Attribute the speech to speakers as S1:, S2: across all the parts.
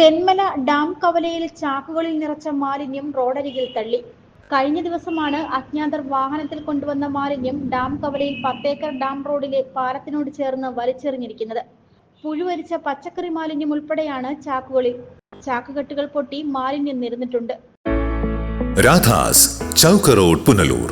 S1: Thenmala dam കവലയിൽ ചാക്കുകളിൽ നിറച്ച മാലിന്യം റോഡരികിൽ തള്ളി. കഴിഞ്ഞ ദിവസമാണ് അജ്ഞാതർ വാഹനത്തിൽ കൊണ്ടുവന്ന മാലിന്യം ഡാം കവലയിൽ പത്തേക്കർ ഡാം റോഡിലെ പാലത്തിനോട് ചേർന്ന് വലിച്ചെറിഞ്ഞിരിക്കുന്നത്. പുഴുവരിച്ച പച്ചക്കറി മാലിന്യം ഉൾപ്പെടെയാണ് ചാക്കുകളിൽ. ചാക്കുകെട്ടുകൾ പൊട്ടി മാലിന്യം നിരന്നിട്ടുണ്ട്.
S2: രാധാസ് ചൗക്ക് റോഡ് പുനലൂർ.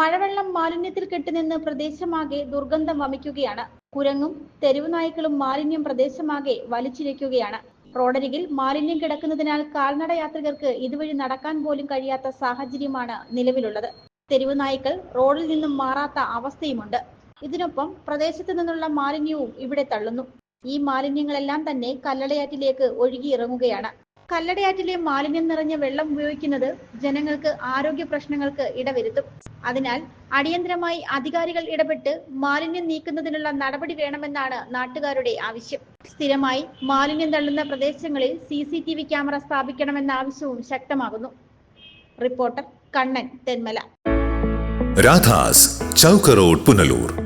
S1: മഴവെള്ളം മാലിന്യത്തിൽ കെട്ടിനിന്ന് പ്രദേശമാകെ ദുർഗന്ധം വമിക്കുകയാണ്. കുരങ്ങും തെരുവുനായ്ക്കളും മാലിന്യം പ്രദേശമാകെ വലിച്ചിഴയ്ക്കുകയാണ്. റോഡരികിൽ മാലിന്യം കിടക്കുന്നതിനാൽ കാൽനട യാത്രികർക്ക് ഇതുവഴി നടക്കാൻ പോലും കഴിയാത്ത സാഹചര്യമാണ് നിലവിലുള്ളത്. തെരുവ് നായ്ക്കൾ റോഡിൽ നിന്നും മാറാത്ത അവസ്ഥയുമുണ്ട്. ഇതിനൊപ്പം പ്രദേശത്തു നിന്നുള്ള മാലിന്യവും ഇവിടെ തള്ളുന്നു. ഈ മാലിന്യങ്ങളെല്ലാം തന്നെ കല്ലടയാറ്റിലേക്ക് ഒഴുകിയിറങ്ങുകയാണ് കല്ലടയാറ്റിലെ മാലിന്യം നിറഞ്ഞ വെള്ളം ഉപയോഗിക്കുന്നത് ജനങ്ങൾക്ക് ആരോഗ്യ പ്രശ്നങ്ങൾക്ക് ഇടവരുത്തും. അതിനാൽ അടിയന്തരമായി അധികാരികൾ ഇടപെട്ട് മാലിന്യം നീക്കുന്നതിനുള്ള നടപടി വേണമെന്നാണ് നാട്ടുകാരുടെ ആവശ്യം. സ്ഥിരമായി മാലിന്യം തള്ളുന്ന പ്രദേശങ്ങളിൽ C C T V camera സ്ഥാപിക്കണമെന്ന ആവശ്യവും ശക്തമാകുന്നു. റിപ്പോർട്ടർ കണ്ണൻ തെന്മല.
S2: രാധാസ് ചൗക്കറോഡ് പുനലൂർ.